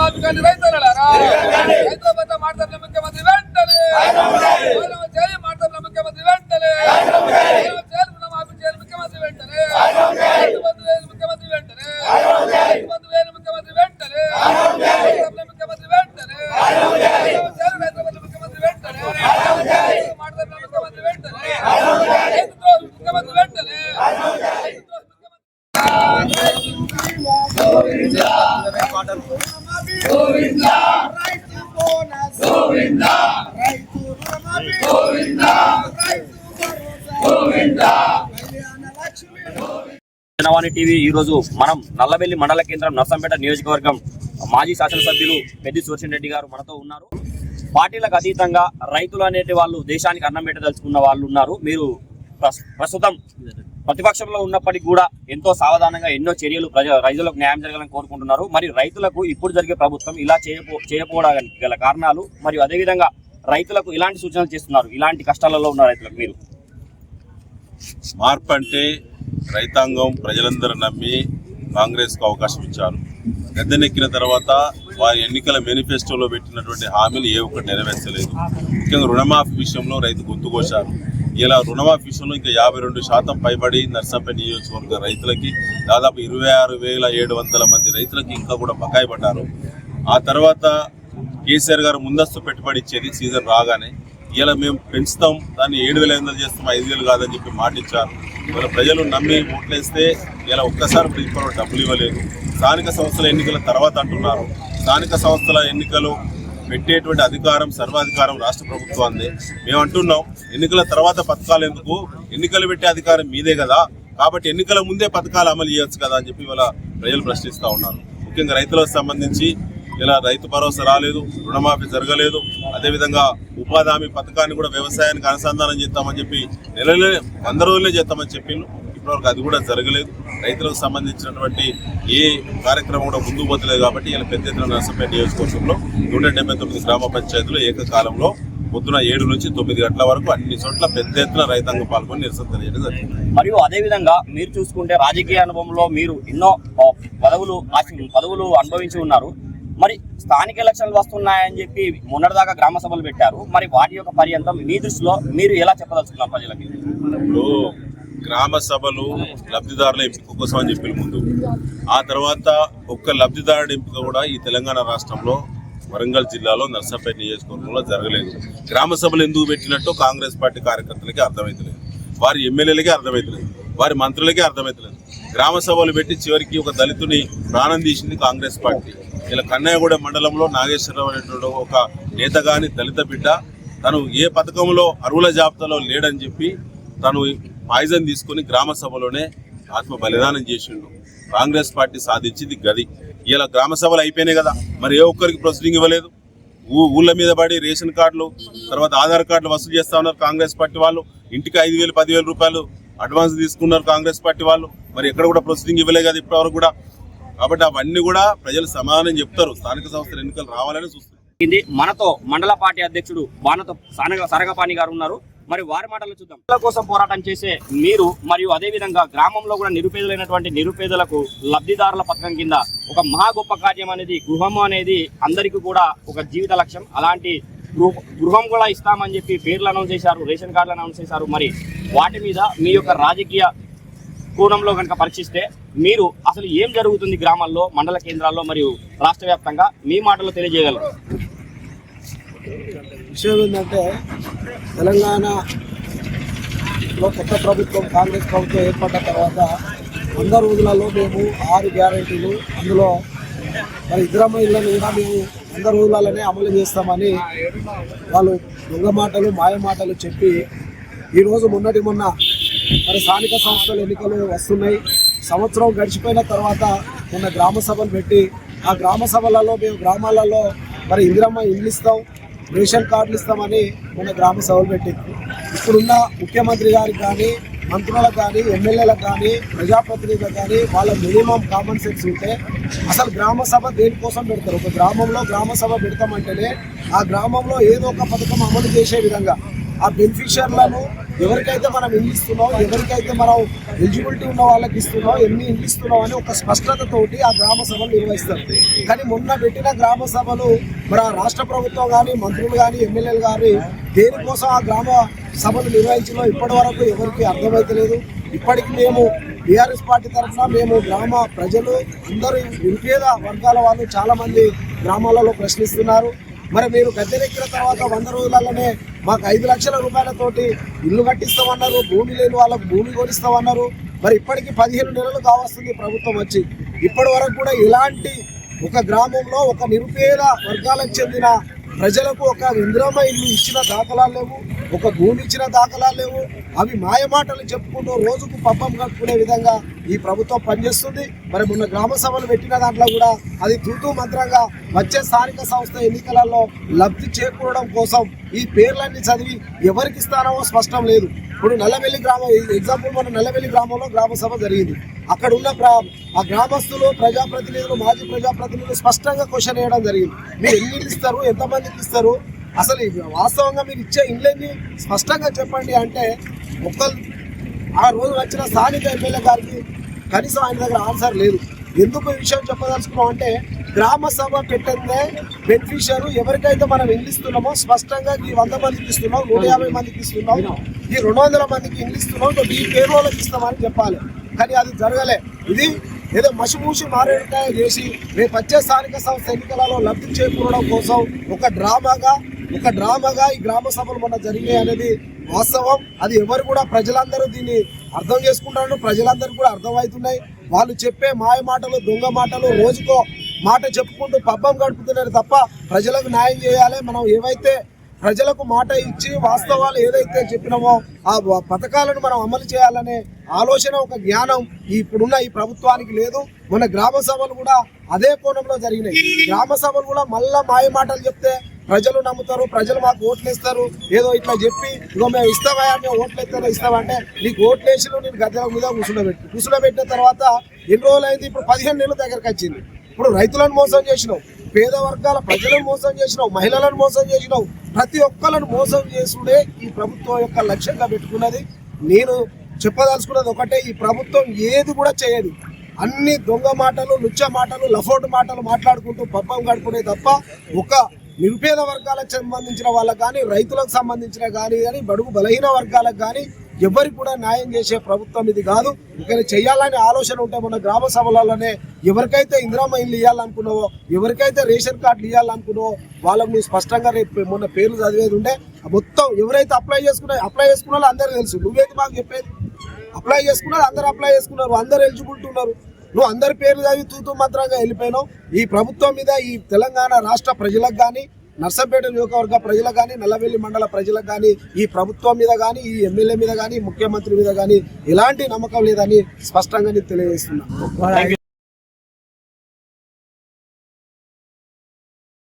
రుణమాఫీ కానీ రైతులారా రైతుల మాట్లాడిన ముఖ్యమంత్రి వెంటనే రుణమాఫీ చేయి మాట్లాడిన ముఖ్యమంత్రి వెంటనే రుణమాఫీ చేయాలి, రుణమాఫీ చేయాలి ముఖ్యమంత్రి వెంటనే రైతు బంధు వేలు ముఖ్యమంత్రి వెంటనే రైతు బంధు వేలు ముఖ్యమంత్రి వెంటనే రైతు బంధు ముఖ్యమంత్రి వెంటనే రుణమాఫీ చేయాలి, రైతు బంధు ముఖ్యమంత్రి వెంటనే రైతు మాట్లాడిన ముఖ్యమంత్రి వెంటనే రైతు ద్రోహి ముఖ్యమంత్రి వెంటనే రైతు ద్రోహి ముఖ్యమంత్రి జనవాణి టీవీ ఈ రోజు మనం నల్లబెల్లి మండల కేంద్రం నర్సంపేట నియోజకవర్గం మాజీ శాసనసభ్యులు పెద్ది సూర్షన్ రెడ్డి గారు మనతో ఉన్నారు. పార్టీలకు అతీతంగా రైతులు అనేటి వాళ్ళు దేశానికి అన్నం పెట్టదలుచుకున్న వాళ్ళు ఉన్నారు. మీరు ప్రస్- ప్రస్తుతం ప్రతిపక్షంలో ఉన్నప్పటికీ కూడా ఎంతో సావధానంగా ఎన్నో చర్యలు ప్రజ రైతులకు న్యాయం జరగాలని కోరుకుంటున్నారు. మరి రైతులకు ఇప్పుడు జరిగే ప్రభుత్వం ఇలా చేయపో చేయకపోవడానికి గల కారణాలు మరియు అదేవిధంగా రైతులకు ఇలాంటి సూచనలు చేస్తున్నారు. ఇలాంటి కష్టాలలో ఉన్న రైతులకు మీరు. మార్పు అంటే రైతాంగం ప్రజలందరూ నమ్మి కాంగ్రెస్కు అవకాశం ఇచ్చారు. గద్దెనెక్కిన తర్వాత వారి ఎన్నికల మేనిఫెస్టోలో పెట్టినటువంటి హామీలు ఏ ఒక్కటి నెరవేర్చలేదు. ముఖ్యంగా రుణమాఫీ విషయంలో రైతు గుర్తుకొచ్చారు ఇలా రుణమాఫీ విషయంలో ఇంకా యాభై రెండు శాతం పైబడి నర్సంపేట నియోజకవర్గ రైతులకి దాదాపు ఇరవై ఆరు వేల ఏడు వందల మంది రైతులకి ఇంకా కూడా బకాయి పడ్డారు. ఆ తర్వాత కేసీఆర్ గారు ముందస్తు పెట్టుబడి ఇచ్చేది సీజన్ రాగానే ఇలా మేము పెంచుతాం దాన్ని ఏడు వేల ఐదు వందలు చేస్తాం ఐదు వేలు కాదని చెప్పి మాట ఇచ్చారు. ఇవాళ ప్రజలు నమ్మి ఓట్లేస్తే ఇలా ఒక్కసారి ప్రిన్సిపల్ డబ్బులు ఇవ్వలేదు. స్థానిక సంస్థల ఎన్నికల తర్వాత అంటున్నారు. స్థానిక సంస్థల ఎన్నికలు పెట్టేటువంటి అధికారం సర్వాధికారం రాష్ట్ర ప్రభుత్వాన్ని మేము అంటున్నాం ఎన్నికల తర్వాత పథకాలు ఎందుకు? ఎన్నికలు పెట్టే అధికారం మీదే కదా. కాబట్టి ఎన్నికల ముందే పథకాలు అమలు చేయొచ్చు కదా అని చెప్పి ఇవాళ ప్రజలు ప్రశ్నిస్తూ ఉన్నారు. ముఖ్యంగా రైతులకు సంబంధించి ఇలా రైతు భరోసా రాలేదు రుణమాఫీ జరగలేదు. అదేవిధంగా ఉపాధి హామీ పథకాన్ని కూడా వ్యవసాయానికి అనుసంధానం చేస్తామని చెప్పి నెలలే వంద రోజులే చేస్తామని చెప్పిండు ఇప్పటివరకు అది కూడా జరగలేదు. రైతులకు సంబంధించినటువంటి ఏ కార్యక్రమం కూడా ముందుకు పోతలేదు కాబట్టి ఇలా పెద్ద ఎత్తున నర్సంపేట నియోజకవర్గంలో నూట డెబ్బై తొమ్మిది గ్రామ పంచాయతీలు ఏకకాలంలో పొద్దున ఏడు నుంచి తొమ్మిది గంటల వరకు అన్ని చోట్ల పెద్ద ఎత్తున రైతాంగం పాల్గొని నిరసన తెలియడం జరిగింది. మరియు అదేవిధంగా మీరు చూసుకుంటే రాజకీయ అనుభవంలో మీరు ఎన్నో పదవులు పదవులు అనుభవించి ఉన్నారు. మరి స్థానిక ఎలక్షన్లు వస్తున్నాయని చెప్పి మొన్నటిదాకా గ్రామ సభలు పెట్టారు. మరి వాటి యొక్క పర్యంతం మీ దృష్టిలో మీరు ఎలా చెప్పదలుచుకున్నారు ప్రజలకి? ఇప్పుడు గ్రామ సభలు లబ్ధిదారుల ఎంపిక కోసం అని చెప్పిన ముందు ఆ తర్వాత ఒక్క లబ్ధిదారుడి ఎంపిక కూడా ఈ తెలంగాణ రాష్ట్రంలో వరంగల్ జిల్లాలో నర్సాపేట నియోజకవర్గంలో జరగలేదు. గ్రామ సభలు ఎందుకు పెట్టినట్టు కాంగ్రెస్ పార్టీ కార్యకర్తలకి అర్థమవుతలేదు వారి ఎమ్మెల్యేలకే అర్థమవుతలేదు వారి మంత్రులకే అర్థమవుతలేదు గ్రామ సభలు పెట్టి చివరికి ఒక దళితుని ప్రాణం తీసింది కాంగ్రెస్ పార్టీ. ఇలా కన్నయ్యగూడ మండలంలో నాగేశ్వరరావు అనేటువంటి ఒక నేత గాని దళిత బిడ్డ తను ఏ పథకంలో అరువుల జాబితాలో లేడని చెప్పి తను పాయిజన్ తీసుకుని గ్రామ సభలోనే ఆత్మ బలిదానం చేసిండు. కాంగ్రెస్ పార్టీ సాధించింది గది. ఇలా గ్రామ సభలు అయిపోయినాయి కదా మరి ఏ ఒక్కరికి ప్రొసీడింగ్ ఇవ్వలేదు. ఊ ఊళ్ళ మీద పడి రేషన్ కార్డులు తర్వాత ఆధార్ కార్డులు వసూలు చేస్తా ఉన్నారు కాంగ్రెస్ పార్టీ వాళ్ళు. ఇంటికి ఐదు వేలు పదివేల రూపాయలు అడ్వాన్స్ తీసుకున్నారు కాంగ్రెస్ పార్టీ వాళ్ళు. మరి ఎక్కడ కూడా ప్రొసీడింగ్ ఇవ్వలేదు కదా ఇప్పటివరకు కూడా. కాబట్టి అవన్నీ కూడా ప్రజలు సమాధానం చెప్తారు. స్థానిక సంస్థల ఎన్నికలు రావాలని చూస్తారు మనతో మండల పార్టీ అధ్యక్షుడు బాణతో సరగపాణి గారు ఉన్నారు. మరి వారి మాటలు చూద్దాం. ప్రజల కోసం పోరాటం చేసే మీరు మరియు అదే విధంగా గ్రామంలో కూడా నిరుపేదలైనటువంటి నిరుపేదలకు లబ్ధిదారుల పథకం కింద ఒక మహా గొప్ప కార్యం అనేది గృహం అనేది అందరికీ కూడా ఒక జీవిత లక్ష్యం. అలాంటి గృహం కూడా ఇస్తామని చెప్పి పేర్లు అనౌన్స్ చేశారు రేషన్ కార్డులు అనౌన్స్ చేశారు. మరి వాటి మీద మీ యొక్క రాజకీయ కోణంలో కనుక పరీక్షిస్తే మీరు అసలు ఏం జరుగుతుంది గ్రామాల్లో మండల కేంద్రాల్లో మరియు రాష్ట్ర వ్యాప్తంగా? మీ మాటలో తెలియజేయగలరు. విషయం ఏంటంటే తెలంగాణలో కొత్త ప్రభుత్వం కాంగ్రెస్ ప్రభుత్వం ఏర్పడ్డ తర్వాత వంద రోజులలో మేము ఆరు గ్యారెంటీలు అందులో మరి ఇద్దరమ్మ ఇళ్ళని కూడా మేము వంద రోజులలోనే అమలు చేస్తామని వాళ్ళు దొంగ మాటలు మాయ మాటలు చెప్పి ఈరోజు మొన్నటి మొన్న మరి స్థానిక సంస్థల ఎన్నికలు వస్తున్నాయి. సంవత్సరం గడిచిపోయిన తర్వాత మొన్న గ్రామ సభలు పెట్టి ఆ గ్రామ సభలలో మేము గ్రామాలలో మరి ఇందిరమ్మ ఇల్లు ఇస్తాం రేషన్ కార్డులు ఇస్తామని మొన్న గ్రామ సభలు పెట్టింది ఇప్పుడున్న ముఖ్యమంత్రి గారికి కానీ మంత్రులకు కానీ ఎమ్మెల్యేలకు కానీ ప్రజాప్రతినిధులకు కానీ వాళ్ళ మినిమం కామన్ సెన్స్ ఉంటే అసలు గ్రామ సభ దేనికోసం పెడతారు? ఒక గ్రామంలో గ్రామ సభ పెడతామంటేనే ఆ గ్రామంలో ఏదో ఒక పథకం అమలు చేసే విధంగా ఆ బెనిఫిషియర్లను ఎవరికైతే మనం ఇల్లు ఇస్తున్నాం ఎవరికైతే మనం ఎలిజిబిలిటీ ఉన్న వాళ్ళకి ఇస్తున్నాం ఎన్ని ఇల్లు ఇస్తున్నాం అని ఒక స్పష్టతతోటి ఆ గ్రామ సభలు నిర్వహిస్తారు. కానీ మొన్న పెట్టిన గ్రామ సభలు మరి ఆ రాష్ట్ర ప్రభుత్వం కానీ మంత్రులు కానీ ఎమ్మెల్యేలు కానీ దేనికోసం ఆ గ్రామ సభలు నిర్వహించడం ఇప్పటి వరకు ఎవరికి అర్థమైతలేదు ఇప్పటికి మేము బీఆర్ఎస్ పార్టీ తరఫున మేము గ్రామ ప్రజలు అందరూ నిరుపేద వర్గాల వాళ్ళు చాలామంది గ్రామాలలో ప్రశ్నిస్తున్నారు. మరి మీరు గద్దెనెక్కిన తర్వాత వంద రోజులలోనే మాకు ఐదు లక్షల రూపాయలతోటి ఇల్లు కట్టిస్తామన్నారు భూమి లేని వాళ్ళకు భూమి కొనిస్తామన్నారు. మరి ఇప్పటికీ పదిహేను నెలలు కావస్తుంది ప్రభుత్వం వచ్చి. ఇప్పటి వరకు కూడా ఇలాంటి ఒక గ్రామంలో ఒక నిరుపేద వర్గాలకు చెందిన ప్రజలకు ఒక ఇందిరమ్మ ఇల్లు ఇచ్చిన దాఖలాలు లేవు. ఒక భూమి ఇచ్చిన దాఖలాలు లేవు. అవి మాయమాటలు చెప్పుకుంటూ రోజుకు పబ్బం కట్టుకునే విధంగా ఈ ప్రభుత్వం పనిచేస్తుంది. మరి మొన్న గ్రామ సభలు పెట్టిన దాంట్లో కూడా అది తూతూ మంత్రంగా వచ్చే స్థానిక సంస్థ ఎన్నికలలో లబ్ధి చేకూరడం కోసం ఈ పేర్లన్నీ చదివి ఎవరికి ఇస్తారో స్పష్టం లేదు. ఇప్పుడు నల్లవెల్లి గ్రామం ఎగ్జాంపుల్ మన నల్లవెల్లి గ్రామంలో గ్రామ సభ జరిగింది. అక్కడ ఉన్న ఆ గ్రామస్తులు ప్రజాప్రతినిధులు మాజీ ప్రజాప్రతినిధులు స్పష్టంగా క్వశ్చన్ వేయడం జరిగింది. మీరు ఎన్ని ఇస్తారు? ఎంతమందికి ఇస్తారు? అసలు వాస్తవంగా మీరు ఇచ్చే ఇండ్లని స్పష్టంగా చెప్పండి అంటే ఒక్కరు ఆ రోజు వచ్చిన స్థానిక ఎమ్మెల్యే గారికి కనీసం ఆయన దగ్గర ఆన్సర్ లేదు. ఎందుకు ఈ విషయం చెప్పదలుచుకున్నాం అంటే గ్రామ సభ పెట్టిందే బెనిఫిషియర్ ఎవరికైతే మనం ఇల్లు ఇస్తున్నామో స్పష్టంగా ఈ వంద మందికి ఇస్తున్నాం నూట యాభై మందికి ఇస్తున్నాం ఈ రెండు వందల మందికి ఇల్లు ఇస్తున్నాం ఈ పేరు వాళ్ళకి ఇస్తామని చెప్పాలి. కానీ అది జరగలే. ఇది ఏదో మసిమూసి మారేడుకాయ చేసి రేపు వచ్చే స్థానిక సంస్థ ఎన్నికలలో లబ్ధి చేకూరడం కోసం ఒక డ్రామాగా ఒక డ్రామాగా ఈ గ్రామ సభలు మొన్న జరిగాయి అనేది వాస్తవం. అది ఎవరు కూడా ప్రజలందరూ దీన్ని అర్థం చేసుకుంటారు. ప్రజలందరూ కూడా అర్థమవుతున్నాయి. వాళ్ళు చెప్పే మాయ మాటలు దొంగ మాటలు రోజుకో మాట చెప్పుకుంటూ పబ్బం గడుపుతున్నారు తప్ప ప్రజలకు న్యాయం చేయాలి. మనం ఏవైతే ప్రజలకు మాట ఇచ్చి వాస్తవాలు ఏదైతే చెప్పినామో ఆ పథకాలను మనం అమలు చేయాలనే ఆలోచన ఒక జ్ఞానం ఇప్పుడున్న ఈ ప్రభుత్వానికి లేదు. మన గ్రామ సభలు కూడా అదే కోణంలో జరిగినాయి. గ్రామ సభలు కూడా మళ్ళా మాయ మాటలు చెప్తే ప్రజలు నమ్ముతారు ప్రజలు మాకు ఓట్లు ఇస్తారు ఏదో ఇట్లా చెప్పి ఇగో మేము ఇస్తావా మేము ఓట్లు ఇస్తానో ఇస్తామంటే నీకు ఓట్లు వేసి నేను గద్దెల మీద కూర్చుండబెట్టి కూర్చుండబెట్టిన తర్వాత ఎన్ని రోజులు అయింది ఇప్పుడు పదిహేను నెలల దగ్గరకు వచ్చింది. ఇప్పుడు రైతులను మోసం చేసినావు పేద వర్గాల ప్రజలను మోసం చేసినావు మహిళలను మోసం చేసినావు. ప్రతి ఒక్కలను మోసం చేసుడే ఈ ప్రభుత్వం యొక్క లక్ష్యంగా పెట్టుకున్నది. నేను చెప్పదలుచుకున్నది ఒకటే ఈ ప్రభుత్వం ఏది కూడా చేయదు. అన్ని దొంగ మాటలు లుచ్చ మాటలు లఫోటు మాటలు మాట్లాడుకుంటూ పబ్బం గడుపునే తప్ప ఒక నిరుపేద వర్గాలకు సంబంధించిన వాళ్ళకి కానీ రైతులకు సంబంధించిన కానీ కానీ బడుగు బలహీన వర్గాలకు కానీ ఎవరికి కూడా న్యాయం చేసే ప్రభుత్వం ఇది కాదు. ఇక్కడ చేయాలనే ఆలోచన ఉంటే మన గ్రామ సభలలోనే ఎవరికైతే ఇందిరామ ఇల్లు ఇవ్వాలనుకున్నావో ఎవరికైతే రేషన్ కార్డులు ఇవ్వాలనుకున్నావో వాళ్ళకు నువ్వు స్పష్టంగా రేపు మొన్న పేర్లు చదివేది ఉంటే ఆ మొత్తం ఎవరైతే అప్లై చేసుకున్నా అప్లై చేసుకున్న వాళ్ళు అందరికీ తెలుసు. నువ్వేది మాకు చెప్పేది? అప్లై చేసుకున్నారు అందరు అప్లై చేసుకున్నారు అందరు ఎలిజిబిలిటీ ఉన్నారు. నువ్వు అందరి పేర్లు చదివి తూతూ మాత్రంగా వెళ్ళిపోయినావు. ఈ ప్రభుత్వం మీద ఈ తెలంగాణ రాష్ట్ర ప్రజలకు కానీ నర్సంపేట నియోజకవర్గ ప్రజలకు కానీ నల్లవెల్లి మండల ప్రజలకు కానీ ఈ ప్రభుత్వం మీద కానీ ఈ ఎమ్మెల్యే మీద కానీ ముఖ్యమంత్రి మీద కానీ ఎలాంటి నమ్మకం లేదని స్పష్టంగా నీకు తెలియజేస్తున్నాను.